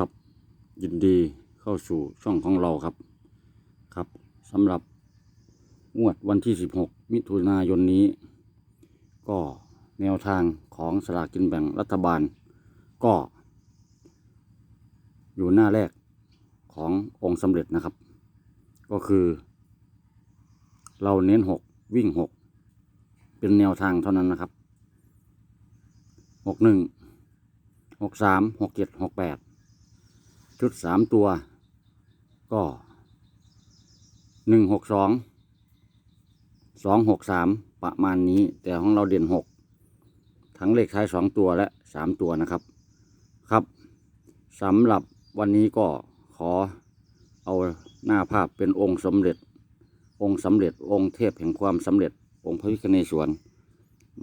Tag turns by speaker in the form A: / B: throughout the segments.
A: ครับ ยินดีเข้าสู่ช่องของเราครับครับสำหรับงวดวันที่ 16 มิถุนายนนี้ ก็แนวทางของสลากกินแบ่งรัฐบาล ก็ อยู่หน้าแรกขององค์สำเร็จนะครับ ก็คือ เราเน้น 6 วิ่ง 6 เป็นแนวทางเท่านั้นนะครับ 6 1 6 3 6 7 6 8 ชุดสามตัว ก็หนึ่งหกสองสองหกสามประมาณนี้ แต่ของเราเด่นหกทั้งเลขท้ายสองตัวและสามตัวนะครับ ครับสำหรับวันนี้ก็ขอเอาหน้าภาพเป็นองค์สมเด็จ องค์สำเร็จองค์เทพแห่งความสำเร็จ องค์พระวิคเนศวร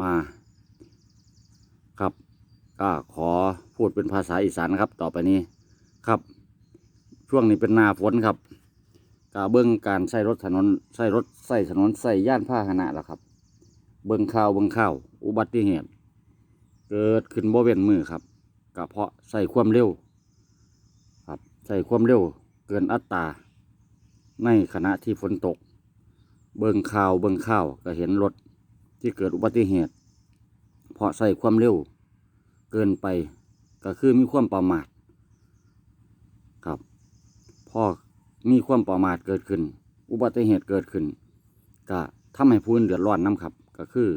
A: มาครับ ก็ขอพูดเป็นภาษาอีสานนะครับ ต่อไปนี้ ครับ ช่วงนี้เป็นหนาฝนครับกาเบิ้งการใช้รถถนนใช้รถใส่ถนนใส่ย่านพาหนะแล้วครับ เบิ้งข่าวเบิ้งข่าวอุบัติเหตุ เกิดขึ้นบ่เว้นมือครับก็เพาะใส่ความเร็ว ครับใส่ความเร็ว เกินอัตราในขณะที่ฝนตก เบิ่งข่าวเบิ่งข่าวก็เห็นรถที่เกิดอุบัติเหตุ เพราะใส่ความเร็ว เกินไปก็คือมีความประมาท พอมีความประมาทเกิดขึ้น อุบัติเหตุเกิดขึ้น ก็ทำให้ผู้อื่นเดือดร้อนน้ำครับ ก็คือ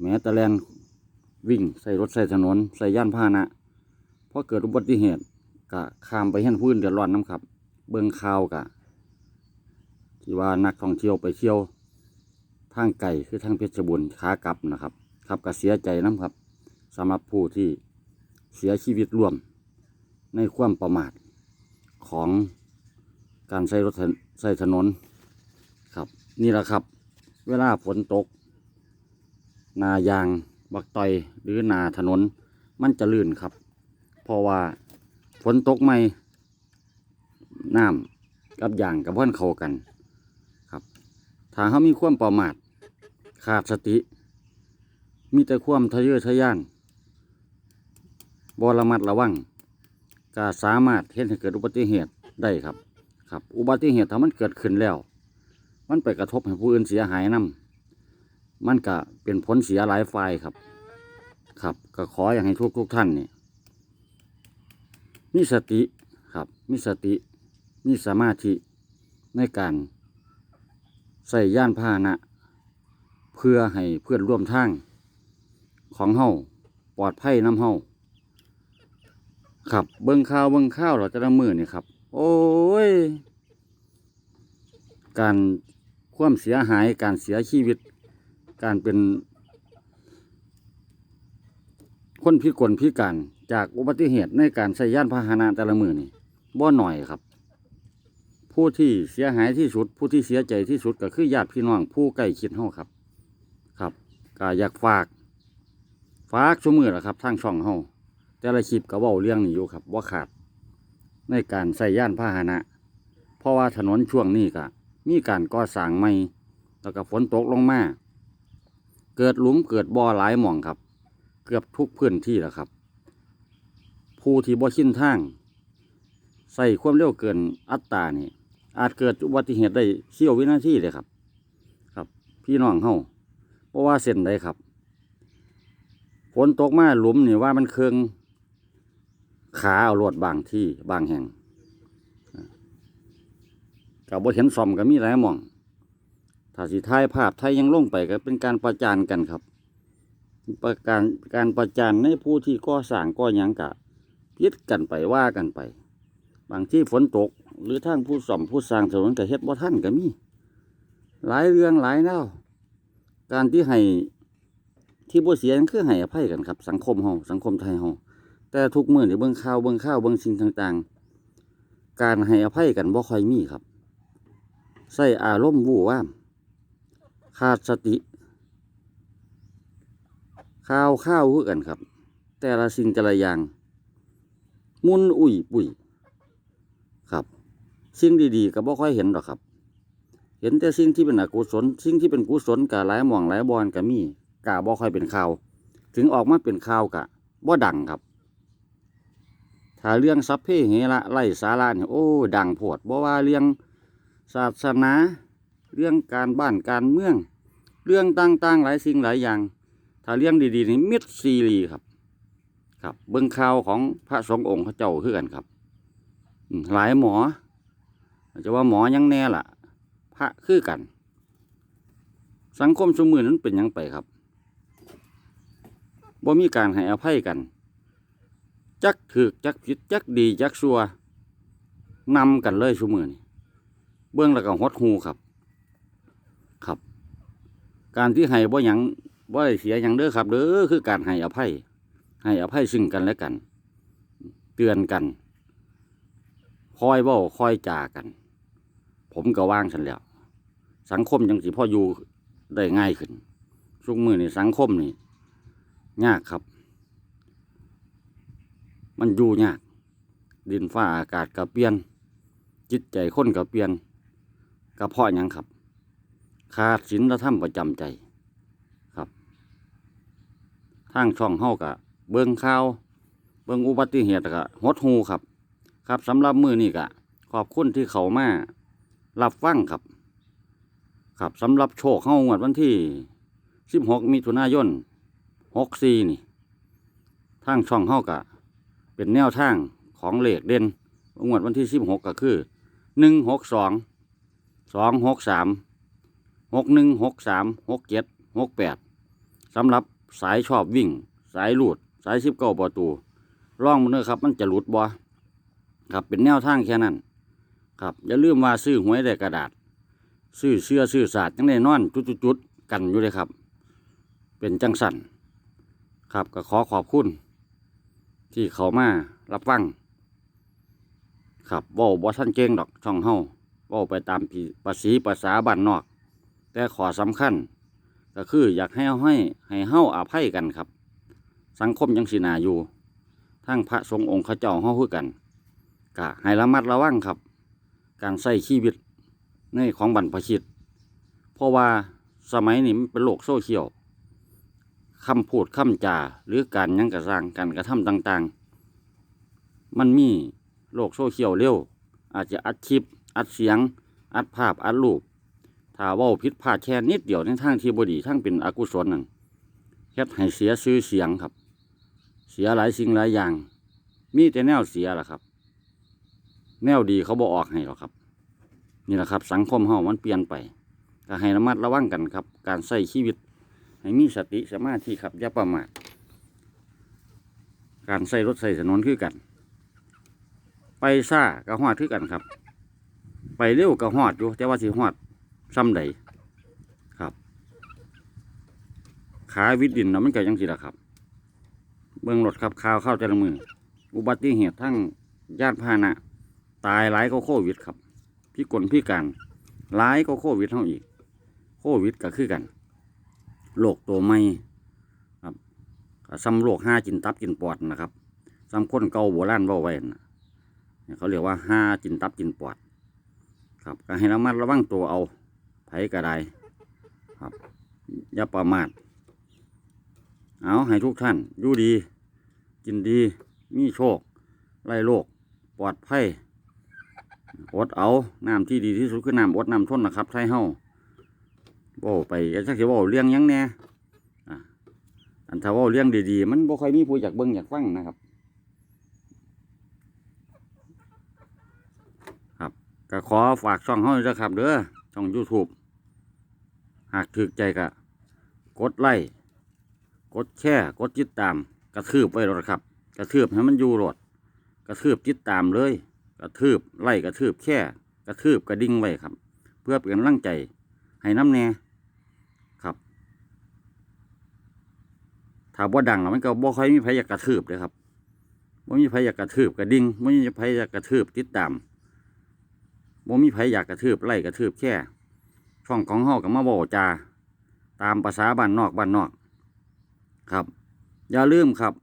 A: แม้ต่แลนวิ่งใส่รถใส่ถนนใส่ย่านพาหนะพอเกิดอุบัติเหตุก็ข้ามไปเห็นผู้อื่นเดือดร้อนน้ำครับ เบิ่งข่าวกะที่ว่านักท่องเที่ยวไปเที่ยวทางไก่คือทางเพชรบุรีขากลับนะครับ ครับก็เสียใจน้ำครับสำหรับผู้ที่เสียชีวิตร่วมในความประมาท ของการใช้รถใช้ถนนครับ นี่แหละครับ เวลาฝนตก นายาง บักตอยหรือนาถนน มันจะลื่นครับ เพราะว่าฝนตกไม่น้ำกับยางกับพื่อนเข้ากันครับถ้าเขามีความประมาทขาดสติ มีแต่ความทะเยอทะยานบระมัดระวัง ก็สามารถเห็นให้เกิดอุบัติเหตุได้ครับ ครับ อุบัติเหตุถ้ามันเกิดขึ้นแล้ว มันไปกระทบให้ผู้อื่นเสียหายนํมันก็เป็นผลเสียหลายฝ่ายครับ ครับก็ขออย่างให้ทุกทุกท่านนี่มีสติครับ มีสติ มีสมาธิในการใส่ย่านพาหนะ เพื่อให้เพื่อนร่วมทางของเฮาปลอดภัยน้ำเฮา ครับเบิ้งข่าวเบิ้งข้าวเราจะละมือนี่ครับ โอ้ย การความเสียหายการเสียชีวิต การเป็น คนพิกลพิการจากอุบัติเหตุในการใช้ย่านพาหนะแต่ละมือนี่บ่หน่อยครับ ผู้ที่เสียหายที่สุด ผู้ที่เสียใจที่สุดก็คือญาติพี่น้องผู้ใกล้ชิดเฮาครับ ครับก็อยากฝาก ฝากชั่วมือละครับทางช่องเฮา แต่ละคลิปก็เว้าเรื่องนี้อยู่ครับว่าขาดในการใส่ย่านพาหนะ เพราะว่าถนนช่วงนี้ก็มีการก่อสร้างใหม่แล้วก็ฝนตกลงมาเกิดหลุมเกิดบ่อหลายหม่องครับ เกือบทุกพื้นที่แล้วครับ ผู้ที่บ่ชินทาง ใส่ความเร็วเกินอัตรานี่อาจเกิดอุบัติเหตุได้เสี้ยววินาทีเลยครับ ครับ พี่น้องเฮาเพราะว่าเส้นใดครับฝนตกมาหลุมนี่ว่ามันเคือง ขาเอารวดบางที่บางแห่งกับบ่เห็นซอมก็มีหลายม่อง ถ้าสิถ่ายภาพถ่ายยังลงไปก็เป็นการประจานกันครับประการการประจานในผู้ที่ก่อสร้างก่อหยังกะพิดกันไปว่ากันไป บางที่ฝนตก หรือทางผู้ซ่อมผู้สร้างถนนก็เฮ็ดบ่ทันก็มี หลายเรื่องหลายแนวการที่ให้ที่บ่เสียนั่นคือให้อภัยกันครับ สังคมเฮาสังคมไทยเฮา แต่ทุกมื้อนี่เบิ่งข่าวเบิ่งข่าวเบิ่งสิ่งต่างๆ การให้อภัยกันบ่ค่อยมีครับ ใส่อารมณ์วู่วามขาดสติข่าวข้าวคือกันครับ แต่ละสิ่งแต่ละอย่าง มุนอุ่ยปุ๋ยครับสิ่งดีๆก็บ่ค่อยเห็นหรอกครับ เห็นแต่สิ่งที่เป็นอกุศลสิ่งที่เป็นกุศลกะหลายหม่องหลายบอนก็มีกะบ่ค่อยเป็นข่าว ถึงออกมาเป็นข่าวกะบ่ดังครับ ถ้าเรื่องสัพเพเหระไล่สาระเนี่ยโอ้ดังโพดบ่ว่าเรื่องศาสนา เรื่องการบ้านการเมือง เรื่องต่างๆหลายสิ่งหลายอย่าง ถ้าเรื่องดีๆนี่มิดซีรีครับ ครับเบิ่งข่าวของพระสงฆ์องค์เขาเจ้าคือกันครับหลายหมอจะว่าหมอยังแน่ล่ะ พระคือกัน สังคมสมือนั้นเป็นยังไปครับบ่มีการให้อภัยกัน จักถือจักผิดจักดีจักซัวนำกันเลยสมือนี่เบื้องแล้วก็หดหูครับ ครับ การที่ให้บ่หยังบ่ได้เสียหยังเด้อครับเด้อคือการให้อภัย ให้อภัยซึ่งกันและกัน เตือนกันคอยเว้าคอยจากัน ผมก็ว่างฉันแล้ว สังคมยังสิพ่ออยู่ได้ง่ายขึ้นทุกมือนี่สังคมนี่ยากครับ มันอยู่ยาก ดินฟ้าอากาศก็เปลี่ยน จิตใจคนก็เปลี่ยนก็เพาะยังครับ ขาดศีลธรรมประจำใจครับ ทางช่องเฮากะ เบิ่งข่าว เบิ่งอุบัติเหตุกะหดหูครับ ครับสำหรับมือนี่กะ ขอบคุณที่เขามารับฟังครับ ครับสำหรับโชคเฮางวดวันที่ 16มิถุนายน64นี่ทางช่องเฮากะ เป็นแนวทางของเลขเด่นงวดวันที่16ก็คือ162 263 6163 67 68สำหรับสายชอบวิ่ง สายหลุดสาย19ประตูร่องมันเนอะครับ มันจะหลุดบ่ครับเป็นแนวทางแค่นั้น ครับอย่าลืมว่าซื้อหวยได้กระดาษ ซื้อเสื้อซื้อศาสตร์จังได้นอนจุดๆๆกันอยู่เลยครับ เป็นจังสันครับก็ขอขอบคุณ ที่เขามารับฟังครับว่าบ่ท่านเก่งดอกช่องเฮาว่าไปตามภาษีภาษาบ้านนอก แต่ขอสำคัญ ก็คืออยากให้ให้ให้เฮาอภัยกันครับ สังคมยังสินาอยู่ ทั้งพระสงฆ์องค์เข้าเจ้าเฮาคือกันกะให้ระมัดระวังครับ การใส่ชีวิตในของบรรพชิต เพราะว่าสมัยนี้มันเป็นโลกโซเชียล คำพูดคำจาหรือการยังกระร้างการกระทำต่างๆ มันมีโลกโซเชียลเร็ว อาจจะอัดคลิป อัดเสียง อัดภาพอัดรูปถ้าว่าผิดพลาดแค่นิดเดียวในทางที่บดีทั้งเป็นอกุศลนั่นเฮ็ดให้เสียชื่อเสียงครับ เสียหลายสิ่งหลายอย่าง มีแต่แนวเสียล่ะครับ แนวดีเขาบอกออกให้หรอกครับ นี่แหละครับ สังคมเฮามันเปลี่ยนไปก็ให้ระมัดระวังกันครับ การใช้ชีวิต ให้มีสติสมาธิครับอย่าประมาทการใส่รถใส่ถนนคือกัน ไปซ่าก็ฮอดคือกันครับ ไปเร็วก็ฮอดอยู่แต่ว่าสิฮอดซ้ำใดครับขาวิดดินเนาะมันเก็ยังสิละครับ เบื้องรถขับข่าวเข้าแต่ละมืออุบัติเหตุทั้งญาติพาหนะตายหลายก็โควิดครับ พี่กลพี่การหลายก็โควิดเท่าอีก โควิดก็คือกัน โรคตัวใหม่ครับซ้ำโรคห้าจินตับจินปอดนะครับซ้ำคนเก่าโบราณว่าไว้นะเนี่ยเขาเรียกว่าห้าจินตับจินปอด ครับก็ให้ระมัดระวังตัวเอาไผก็ไดครับอย่าประมาทเอาให้ทุกท่านอยู่ดี กินดีมีโชคไล่โรคปลอดภัยอดเอาน้ำที่ดีที่สุดคือน้ำอดน้ำทนนะครับไทยเฮา ว้าไปก็จักสิว้าเรื่องยังแน่อะอันถ้าว้าเรื่องดีๆ มันบ่ค่อยมีผู้อยากเบิ่งอยากฟังนะครับ ครับก็ขอฝากช่องเฮาด้วยครับเด้อช่อง YouTube หากถึกใจก็กดไลค์กดแชร์กดติดตาม กระทืบไว้รถครับ กระทืบให้มันอยู่รถกระทืบติดตามเลย กระทืบไล่กระทืบแค่กระทืบกระดิ่งไว้ครับ เพื่อเป็นกำลังใจให้น้ำแน่ครับ ถ้าบ่ดังแล้วมันก็บ่ค่อยมีใครอยากกระทืบเลยครับบ่มีใครอยากกระทืบกระดิ่งบ่มีใครอยากกระทืบติดตามบ่มีใครอยากกระทืบไล่กระทืบแค่ ช่องของเฮากับมาบอจา ตามภาษาบ้านนอกบ้านนอก ครับ อย่าลืมครับ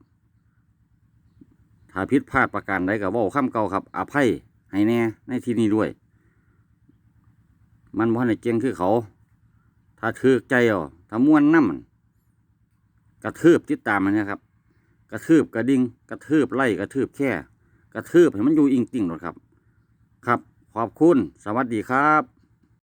A: ถ้าผิดพลาดประการใดก็เว้าคำเก่าครับอภัยให้แน่ในที่นี้ด้วย มันบ่ได้เก่งคือเขา ถ้าถือใจอ่อถ้าม้วนน้ำมัน กระทืบติดตามมันนะครับ กระทืบกระดิ่งกระทืบไล่กระทืบแค่ กระทืบให้มันอยู่อิงติ่งหรอครับ ครับ ขอบคุณ สวัสดีครับ